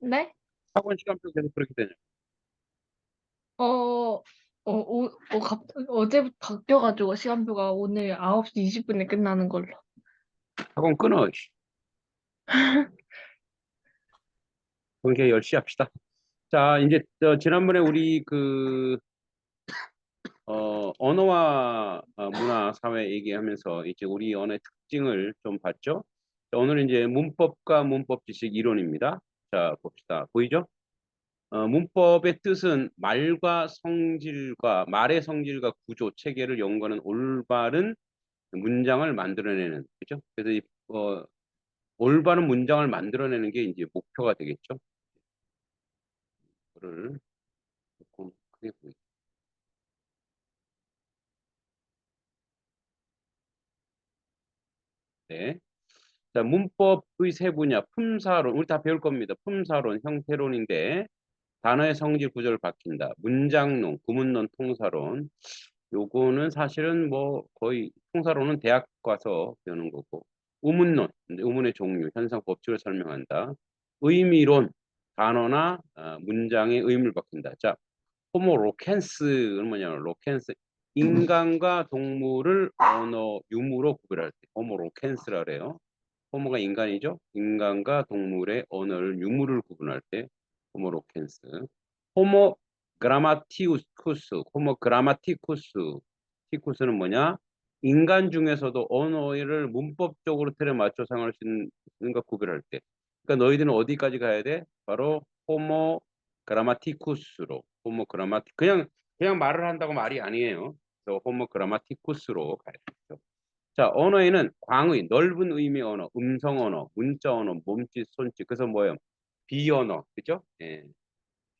네? 학원 시간표 계속 그렇게 되냐? 어, 어, 오, 어, 갑, 어제부터 바뀌어가지고 시간표가 오늘 9시 20분에 끝나는 걸로. 학원 끊어. 씨. 그렇게 열심히 합시다. 자, 이제 저 지난번에 우리 그 어, 언어와 어, 문화, 사회 얘기하면서 이제 우리 언어의 특징을 좀 봤죠. 자, 오늘은 이제 문법과 문법 지식 이론입니다. 자, 봅시다. 보이죠? 어, 문법의 뜻은 말과 성질과 말의 성질과 구조, 체계를 연구하는 올바른 문장을 만들어내는 그죠? 그래서 이, 어, 올바른 문장을 만들어내는 게 이제 목표가 되겠죠. 그를 조금 크게 보이. 네. 자, 문법의 세 분야, 품사론, 우리 다 배울 겁니다. 품사론, 형태론인데 단어의 성질 구조를 밝힌다. 문장론, 구문론, 통사론. 요거는 사실은 뭐 거의 통사론은 대학 가서 배우는 거고 우문론, 우문의 종류, 현상, 법칙을 설명한다. 의미론, 단어나 어, 문장의 의미를 밝힌다. 자, 호모 로켄스는 뭐냐면 로켄스 인간과 동물을 언어 유무로 구별할 때 호모 로켄스라 그래요. 호모가 인간이죠. 인간과 동물의 언어를 유무를 구분할 때 호모 로켄스. 호모 그라마티쿠스, 호모 그라마티쿠스. 티쿠스는 뭐냐? 인간 중에서도 언어를 문법적으로 틀에 맞춰 사용할 수 있는 것 구별할 때. 그러니까 너희들은 어디까지 가야 돼? 바로 호모 그라마티쿠스로. 호모 그라마티 그냥 그냥 말을 한다고 말이 아니에요. 그래서 호모 그라마티쿠스로 가야 되죠. 자, 언어에는 광의, 넓은 의미 언어, 음성 언어, 문자 언어, 몸짓, 손짓. 그래서 뭐예요? 비언어, 그죠? 예.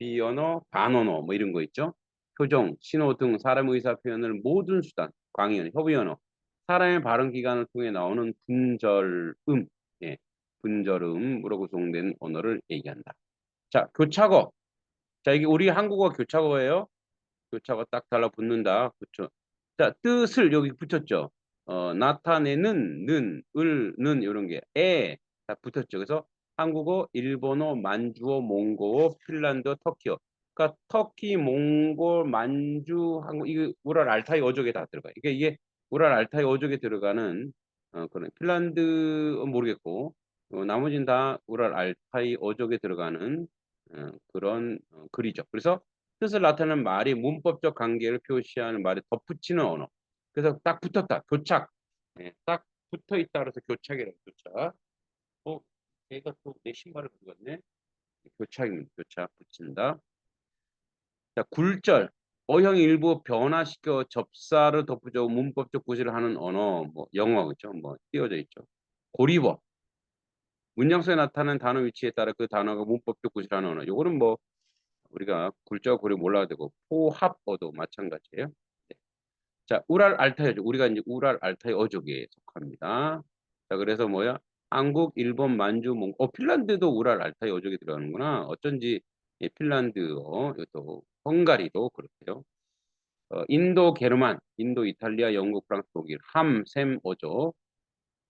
비언어, 반언어, 뭐 이런 거 있죠? 표정, 신호 등 사람 의사 표현을 모든 수단, 광의 언어, 협의 언어, 사람의 발음 기관을 통해 나오는 분절음, 예. 분절음으로 구성된 언어를 얘기한다. 자, 교차거. 자, 이게 우리 한국어 교차거예요. 교차거 딱 달라붙는다. 그렇죠. 자, 뜻을 여기 붙였죠. 어, 나타내는 는, 을, 는 이런 게 에, 다 붙었죠. 그래서 한국어, 일본어, 만주어, 몽고어, 핀란드, 터키어. 그러니까 터키, 몽골, 만주, 한국 이게 우랄 알타이 어족에 다 들어가. 이게 이게 우랄 알타이 어족에 들어가는 어, 그런 핀란드 모르겠고 어, 나머지는 다 우랄 알타이 어족에 들어가는 어, 그런 어, 글이죠. 그래서 뜻을 나타내는 말이 문법적 관계를 표시하는 말에 덧붙이는 언어. 그래서 딱 붙었다. 교착. 예, 딱 붙어 있다. 그래서 교착이라고 교착. 어, 얘가 또 내 신발을 긁었네. 교착입니다. 교착 붙인다. 자, 굴절. 어형 일부 변화시켜 접사를 덧붙여 문법적 구실을 하는 언어, 뭐 영어 그죠? 뭐 띄워져 있죠. 고리버. 문장소에 나타나는 단어 위치에 따라 그 단어가 문법적 구실하는 언어. 요거는 뭐 우리가 굴절 고리 몰라도 되고 포합어도 마찬가지예요. 네. 자, 우랄 알타이 어족. 우리가 이제 우랄 알타이 어족에 속합니다. 자, 그래서 뭐야? 한국, 일본, 만주, 몽, 어, 핀란드도 우랄 알타이 어족에 들어가는구나. 어쩐지 예, 핀란드어, 또 헝가리도 그렇고요. 어, 인도, 게르만, 인도, 이탈리아, 영국, 프랑스, 독일, 함, 셈, 어족.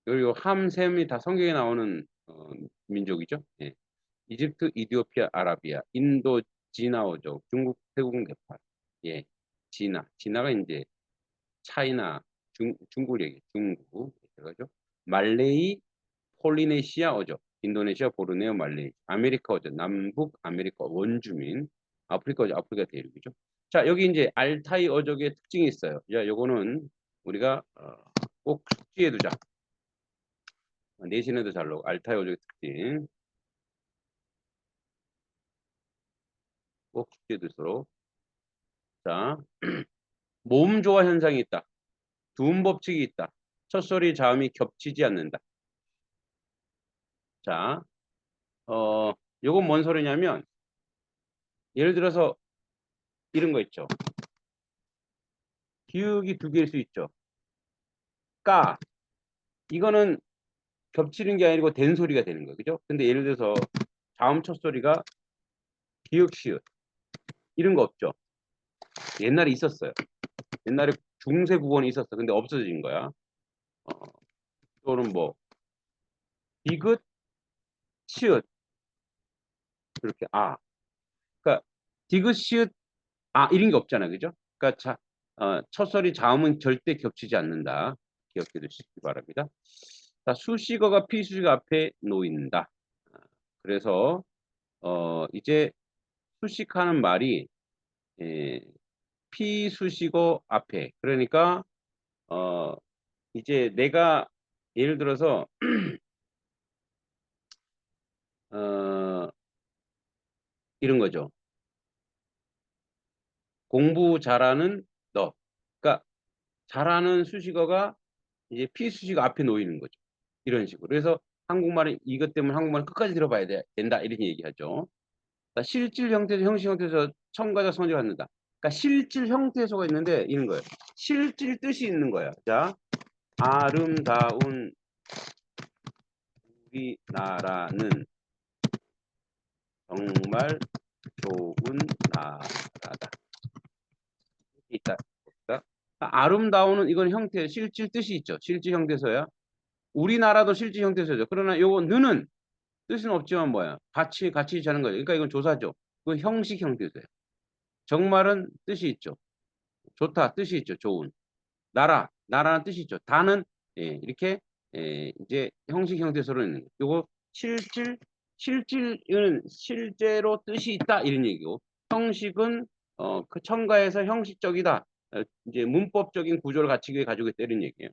그리고 함, 셈이 다 성경에 나오는 어, 민족이죠. 예. 이집트, 이디오피아, 아라비아, 인도, 지나어족, 중국, 태국, 네팔. 예, 지나. 지나가 이제 차이나, 중, 중국 얘기, 중국. 그죠 말레이, 폴리네시아 어족, 인도네시아, 보르네오, 말레이, 아메리카 어족, 남북 아메리카 원주민, 아프리카 어족, 아프리카 대륙이죠. 자, 여기 이제 알타이 어족의 특징이 있어요. 자, 요거는 우리가 어, 꼭 숙지해 두자. 내신에도 잘 나오고 알타이 어족의 특징. 꼭 숙지해 두도록. 자, 모음 조화 현상이 있다. 두음 법칙이 있다. 첫 소리 자음이 겹치지 않는다. 자, 어, 요건 뭔 소리냐면, 예를 들어서 이런 거 있죠. 기역이 두 개일 수 있죠. 까. 이거는 겹치는 게 아니고 된 소리가 되는 거예요. 그죠? 근데 예를 들어서 다음 첫 소리가 기역 시읒. 이런 거 없죠. 옛날에 있었어요. 옛날에 중세 국어는 있었어. 근데 없어진 거야. 어, 또는 뭐 디귿, 치읓 이렇게 아. 그러니까 디귿 시읒 아 이런 게 없잖아요. 그죠? 그러니까 자, 어, 첫 소리 자음은 절대 겹치지 않는다. 기억해 두시기 바랍니다. 자, 수식어가 피수식어 앞에 놓인다. 아, 그래서 어, 이제 수식하는 말이 예, 피수식어 앞에 그러니까 어, 이제 내가 예를 들어서 어, 이런 거죠. 공부 잘하는 너. 그러니까 잘하는 수식어가 이제 피수식어 앞에 놓이는 거죠. 이런 식으로. 그래서 한국말은 이것 때문에 한국말은 끝까지 들어봐야 돼, 된다 이런 얘기하죠. 자, 실질 형태에서 형식 형태에서 첨가적 성질을 갖는다. 그러니까 실질 형태소가 있는데 이런 거예요. 실질 뜻이 있는 거야. 자, 아름다운 우리나라는 정말 좋은 나라다. 있다. 봅시다. 아름다운은 이건 형태, 실질 뜻이 있죠. 실질 형태소야. 우리나라도 실질 형태소죠. 그러나 요거 는은 뜻은 없지만 뭐야? 같이 같이 자는 거죠. 그러니까 이건 조사죠. 그 형식 형태소야. 정말은 뜻이 있죠. 좋다 뜻이 있죠. 좋은. 나라 나라는 뜻이 있죠. 다는 예, 이렇게 예, 이제 형식 형태소로 있는 거. 요거 실질 실질은 실제로 뜻이 있다 이런 얘기고 형식은 어, 그 첨가해서 형식적이다. 어, 이제 문법적인 구조를 갖추기 위해 가지고 있다 이런 얘기예요.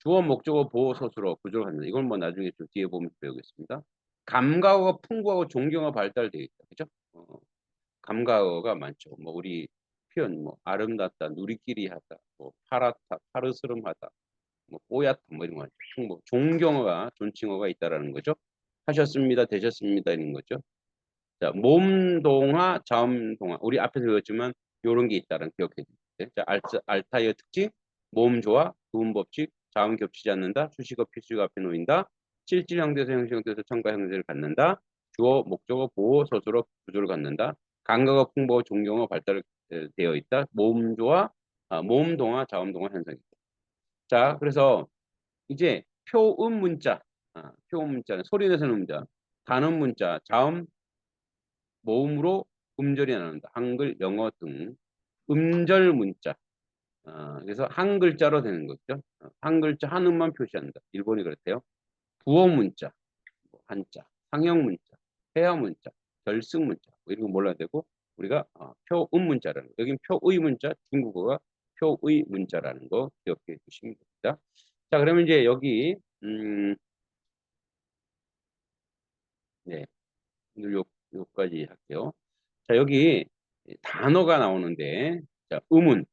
주어, 목적어, 보호, 서술어 구조를 갖는다. 이건 뭐 나중에 좀 뒤에 보면 배우겠습니다. 감각어가 풍부하고 존경어 발달되어 있다. 그죠? 어, 감각어가 많죠. 뭐 우리 표현 뭐 아름답다, 누리끼리 하다, 뭐 파랗다, 파르스름하다, 뭐 뽀얗다 뭐 이런 거 하죠. 뭐 존경어가 존칭어가 있다라는 거죠. 하셨습니다, 되셨습니다 이런 거죠. 자, 몸동화, 자음동화. 우리 앞에서 배웠지만 이런 게 있다는 기억해 주세요. 자, 알타, 알타이어 특징, 몸 좋아, 구분 법칙, 자음 겹치지 않는다, 수식어 필수가 앞에 놓인다, 실질 형태에서 형식 형태에서 첨가 형태를 갖는다, 주어, 목적어, 보호, 서술어, 구조를 갖는다, 감각어, 풍부어, 존경어 발달되어 있다, 몸 좋아, 아, 몸 동화, 자음 동화 현상이 있다. 자, 그래서 이제 표음 문자, 아, 표음 문자는 소리 내서 문자, 단음 문자, 자음 모음으로 음절이 나온다. 한글, 영어 등 음절 문자. 어, 그래서 한 글자로 되는 거죠. 어, 한 글자 한 음만 표시한다. 일본이 그렇대요. 부호 문자, 뭐 한자, 상형 문자, 회화 문자, 결승 문자 뭐 이런 거 몰라야 되고 우리가 어, 표음 문자라는 거. 여긴 표의 문자, 중국어가 표의 문자라는 거 기억해 주시면 됩니다. 자, 그러면 이제 여기 음, 네, 오늘 요 요까지 할게요. 자, 여기 단어가 나오는데, 자, 음은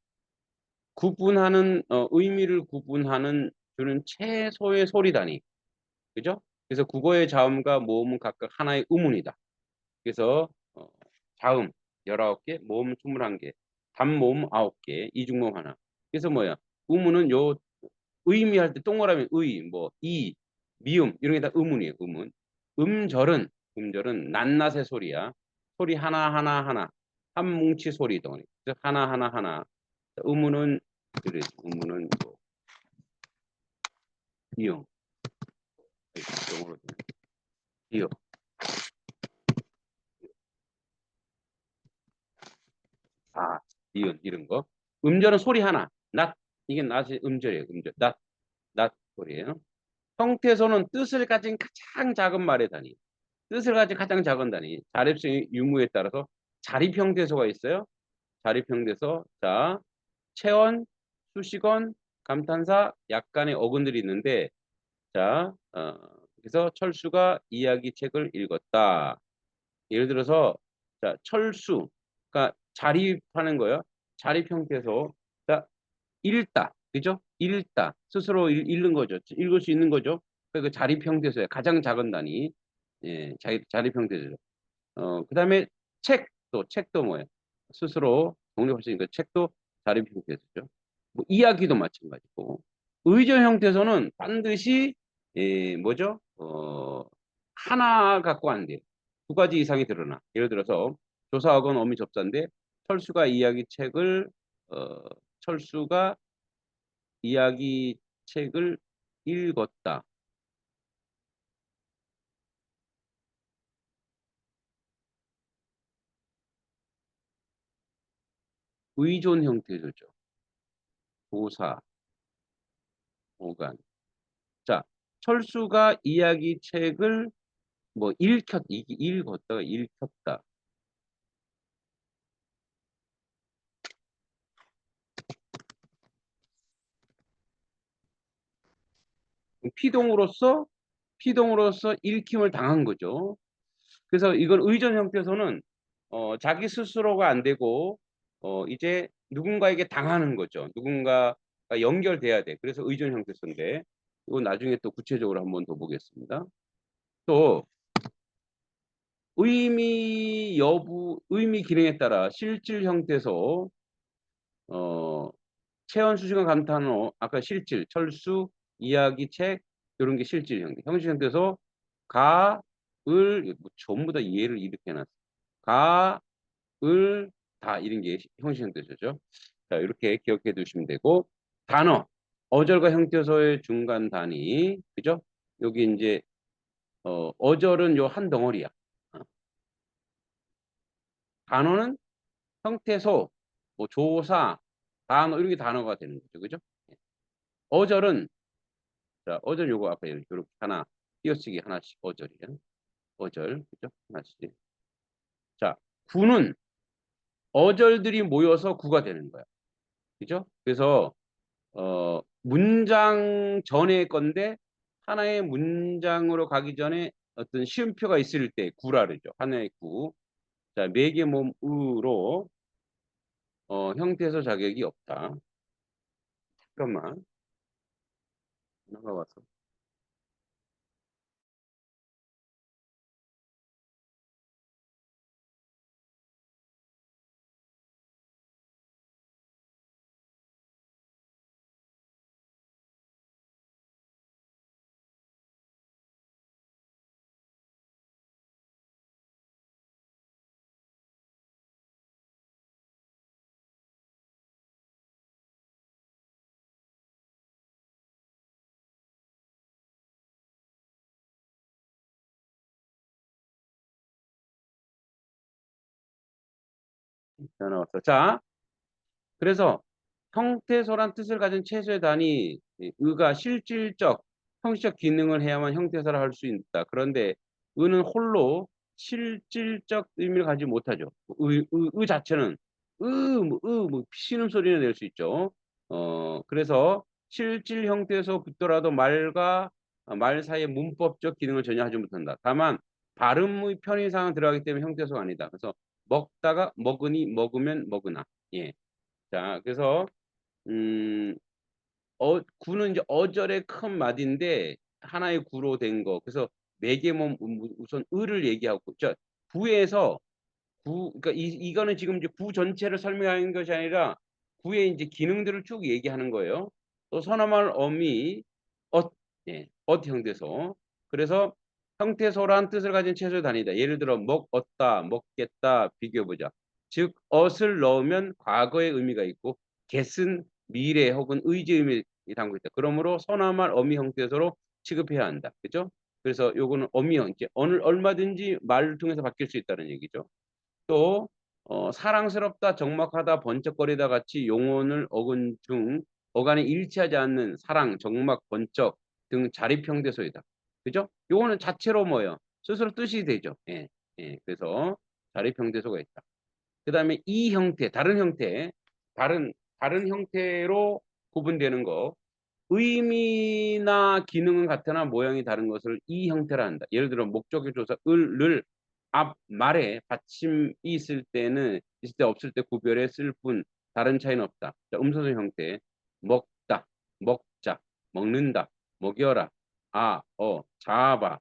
구분하는 어, 의미를 구분하는 주는 최소의 소리 단위. 그죠? 그래서 국어의 자음과 모음은 각각 하나의 음운이다. 그래서 어, 자음 19개, 모음 21개, 단모음 9개, 이중모음 하나. 그래서 뭐야? 음운은 요 의미할 때 동그라미 의, 뭐 이, 미음 이런 게다 음운이에요. 음운. 음절은 음절은 낱낱의 소리야. 소리 하나 하나 하나 한 뭉치 소리 덩어리. 즉 하나 하나 하나. 음운은 그래 음운은 뭐 이응 영어로 이응 아 이응 이런 거. 음절은 소리 하나. 낫 이게 낫이 음절이에요. 음절 낫 낫 소리예요. 형태에서는 뜻을 가진 가장 작은 말의 단위. 뜻을 가진 가장 작은 단위. 자립성 유무에 따라서 자립 형태소가 있어요. 자립 형태소. 자, 체언, 수식언, 감탄사, 약간의 어근들이 있는데, 자, 어, 그래서 철수가 이야기 책을 읽었다. 예를 들어서, 자, 철수, 그러니까 자립하는 거예요. 자립 형태소. 자, 읽다, 그죠? 읽다, 스스로 읽, 읽는 거죠. 읽을 수 있는 거죠. 그 자립 형태소야. 가장 작은 단위. 예, 자립, 자립 형태죠. 어, 그 다음에 책도, 책도 뭐예요? 스스로 독립할 수 있는 그 책도 자립 형태죠. 뭐 이야기도 마찬가지고. 의존 형태에서는 반드시, 예, 뭐죠? 어, 하나 갖고 안 돼요. 두 가지 이상이 드러나. 예를 들어서 조사학원 어미 접사인데 철수가 이야기 책을 어, 철수가 이야기 책을 읽었다. 의존 형태죠. 조사, 보관. 자, 철수가 이야기 책을 뭐 읽혔, 읽었다가 읽혔다. 피동으로서 피동으로서 읽힘을 당한 거죠. 그래서 이건 의존 형태에서는 어, 자기 스스로가 안 되고 어, 이제 누군가에게 당하는 거죠. 누군가가 연결돼야 돼. 그래서 의존 형태인데 이건 나중에 또 구체적으로 한번 더 보겠습니다. 또 의미 여부, 의미 기능에 따라 실질 형태에서 어, 체언 수식어 감탄어 아까 실질, 철수, 이야기, 책 이런 게 실질 형태. 형식 형태에서 가, 을뭐 전부 다 예를 이렇게 해놨어. 가, 을, 다 이런 게 형식 형태죠. 자 이렇게 기억해 두시면 되고 단어 어절과 형태소의 중간 단위 그죠? 여기 이제 어, 어절은 요 한 덩어리야. 어. 단어는 형태소, 뭐 조사, 단어 이런 게 단어가 되는 거죠. 그죠? 어절은 자, 어절 요거 아까 이렇게 하나 띄어쓰기 하나씩 어절이야. 어절 그죠? 하나씩. 자, 구는 어절들이 모여서 구가 되는 거야. 그죠? 그래서 어, 문장 전의 건데 하나의 문장으로 가기 전에 어떤 시음표가 있을 때 구라 그러죠. 하나의 구. 자, 매개 몸 으로 어, 형태에서 자격이 없다. 잠깐만. 나가와 자, 나왔어. 자, 그래서 형태소란 뜻을 가진 최소의 단위 의가 실질적 형식적 기능을 해야만 형태소라 할 수 있다. 그런데 의는 홀로 실질적 의미를 가지지 못하죠. 의, 의, 의 자체는 의, 뭐, 의, 뭐 신음 소리는 낼 수 있죠. 어, 그래서 실질 형태에서 붙더라도 말과 말 사이의 문법적 기능을 전혀 하지 못한다. 다만 발음의 편의상은 들어가기 때문에 형태소가 아니다. 그래서 먹다가 먹으니 먹으면 먹으나. 예. 자, 그래서 음, 어, 구는 이제 어절의 큰 맛인데 하나의 구로 된 거. 그래서 매개몸 우선 을을 얘기하고 저 구에서 구 그러니까 이 이거는 지금 이제 구 전체를 설명하는 것이 아니라 구의 이제 기능들을 쭉 얘기하는 거예요. 또 서너말 어미 엇 예, 엇 형태소. 그래서 형태소란 뜻을 가진 최소의 단위다. 예를 들어 먹 얻다, 먹겠다 비교해 보자. 즉 엇을 넣으면 과거의 의미가 있고 get은 미래 혹은 의지 의미를 담고 있다. 그러므로 서나말 어미 형태소로 취급해야 한다. 그죠? 그래서 요거는 어미 형, 이제 어느 얼마든지 말을 통해서 바뀔 수 있다는 얘기죠. 또 어, 사랑스럽다, 적막하다, 번쩍거리다 같이 용언을 어근 중 어간이 일치하지 않는 사랑, 적막, 번쩍 등 자립형대소이다. 그죠? 요거는 자체로 뭐예요? 스스로 뜻이 되죠. 예, 예. 그래서 자립형대소가 있다. 그 다음에 이 형태, 다른 형태, 다른 다른 형태로 구분되는 거. 의미나 기능은 같으나 모양이 다른 것을 이 형태라 한다. 예를 들어 목적의 조사 을을 앞 말에 받침이 있을 때는 있을 때 없을 때 구별했을 뿐 다른 차이는 없다. 자, 음소소 형태 먹다, 먹자, 먹는다, 먹여라, 아, 어, 잡아,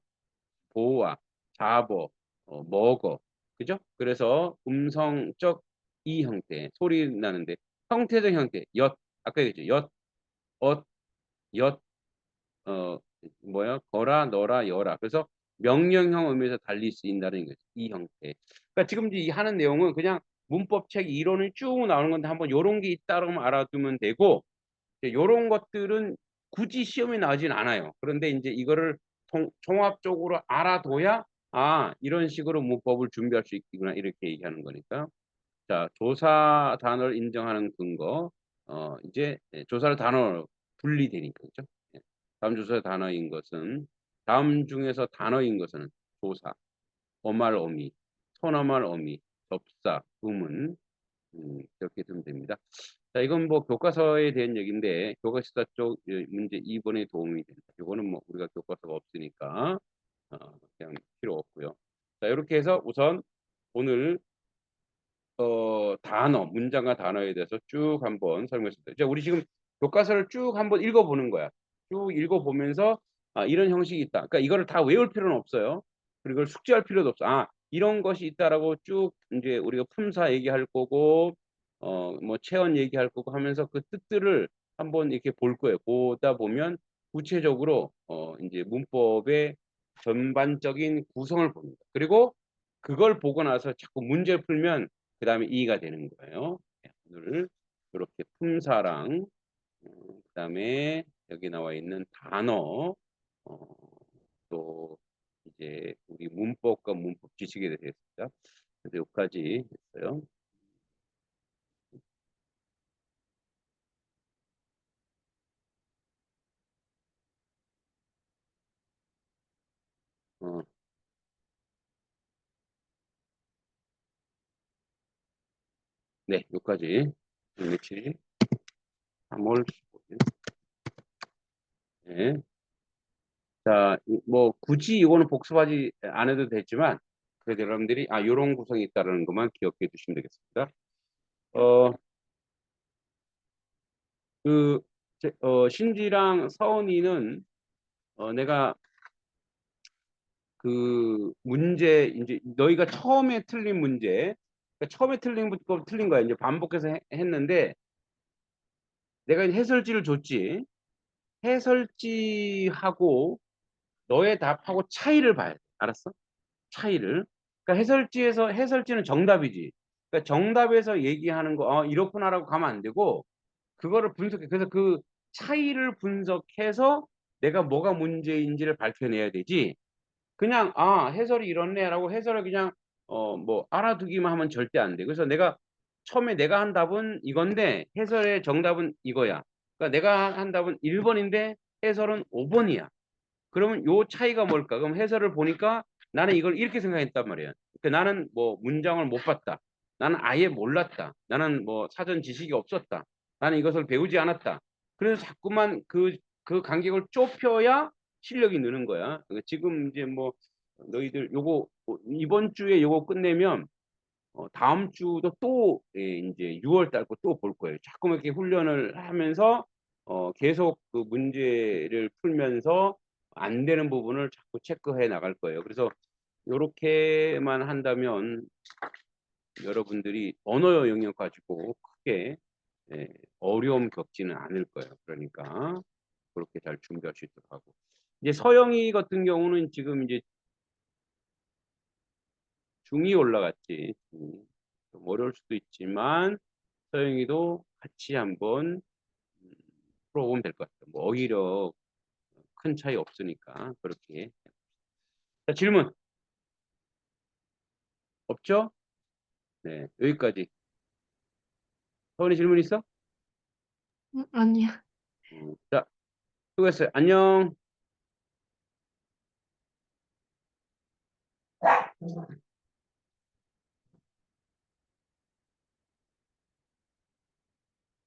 보아, 잡어, 어, 먹어, 그죠? 그래서 음성적 이 형태 소리 나는데 형태적 형태 엿 아까 얘기했죠 엿, 엇, 엿, 어 뭐야 거라, 너라, 여라 그래서 명령형 의미에서 달리 쓰인다는 거죠. 이 형태. 그러니까 지금 이 하는 내용은 그냥 문법 책 이론이 쭉 나오는 건데 한번 요런 게 있다 그러면 알아두면 되고 요런 것들은 굳이 시험에 나오진 않아요. 그런데 이제 이거를 통, 종합적으로 알아둬야 아 이런 식으로 문법을 준비할 수 있구나 이렇게 얘기하는 거니까 자, 조사 단어를 인정하는 근거. 어, 이제 예, 조사를 단어로 분리되니까 그죠? 예. 다음 조사 단어인 것은 다음 중에서 단어인 것은 조사, 어말 어미, 선어말 어미, 접사, 의문 음, 그렇게 되면 됩니다. 자, 이건 뭐 교과서에 대한 얘기인데 교과서사 쪽 예, 문제 2번에 도움이 된다. 이거는 뭐 우리가 교과서가 없으니까 어, 그냥 필요 없고요. 자, 이렇게 해서 우선 오늘 어, 단어, 문장과 단어에 대해서 쭉 한번 설명했습니다. 이제 우리 지금 교과서를 쭉 한번 읽어보는 거야. 쭉 읽어보면서 아, 이런 형식이 있다. 그러니까 이거를 다 외울 필요는 없어요. 그리고 숙지할 필요도 없어. 아, 이런 것이 있다라고 쭉 이제 우리가 품사 얘기할 거고, 어, 뭐 체언 얘기할 거고 하면서 그 뜻들을 한번 이렇게 볼 거예요. 보다 보면 구체적으로 어, 이제 문법의 전반적인 구성을 봅니다. 그리고 그걸 보고 나서 자꾸 문제를 풀면 그 다음에 이해가 되는 거예요. 네, 오늘 이렇게 품사랑 그 다음에 여기 나와 있는 단어 어, 또 이제 우리 문법과 문법 지식에 대해서. 그래서 여기까지 했어요. 어, 네, 여기까지 며칠 3월 15일. 네. 자, 이- 뭐 굳이 이거는 복습하지 안 해도 되지만 그래도 여러분들이 아 이런 구성이 있다는 것만 기억해 두시면 되겠습니다. 어, 그 제- 어, 신지랑 서은이는 어, 내가 그 문제 이제 너희가 처음에 틀린 문제 그러니까 처음에 틀린 거 틀린 거야. 이제 반복해서 해- 했는데 내가 해설지를 줬지. 해설지하고 너의 답하고 차이를 봐야 돼. 알았어? 차이를. 그러니까 해설지에서 해설지는 정답이지. 그러니까 정답에서 얘기하는 거 어, 이렇구나라고 가면 안 되고 그거를 분석해. 그래서 그 차이를 분석해서 내가 뭐가 문제인지를 밝혀내야 되지 그냥 아 해설이 이렇네라고 해설을 그냥 어 뭐 알아두기만 하면 절대 안 돼. 그래서 내가 처음에 내가 한 답은 이건데 해설의 정답은 이거야. 그러니까 내가 한 답은 1번인데 해설은 5번이야. 그러면 요 차이가 뭘까? 그럼 해설을 보니까 나는 이걸 이렇게 생각했단 말이야. 그러니까 나는 뭐 문장을 못 봤다. 나는 아예 몰랐다. 나는 뭐 사전 지식이 없었다. 나는 이것을 배우지 않았다. 그래서 자꾸만 그, 그 간격을 좁혀야 실력이 느는 거야. 그러니까 지금 이제 뭐 너희들 요거 어, 이번 주에 요거 끝내면 어, 다음 주도 또 예, 이제 6월 달 거 또 볼 거예요. 자꾸 이렇게 훈련을 하면서 어, 계속 그 문제를 풀면서 안 되는 부분을 자꾸 체크해 나갈 거예요. 그래서 이렇게만 한다면 여러분들이 언어 영역 가지고 크게 예, 어려움 겪지는 않을 거예요. 그러니까 그렇게 잘 준비할 수 있도록 하고 이제 서영이 같은 경우는 지금 이제 중이 올라갔지. 음, 좀 어려울 수도 있지만 서영이도 같이 한번 음, 풀어보면 될 것 같아요. 뭐 오히려 큰 차이 없으니까 그렇게. 자, 질문 없죠? 네, 여기까지. 서원이 질문 있어? 음, 아니야. 음, 자, 수고했어요. 안녕. Thank you.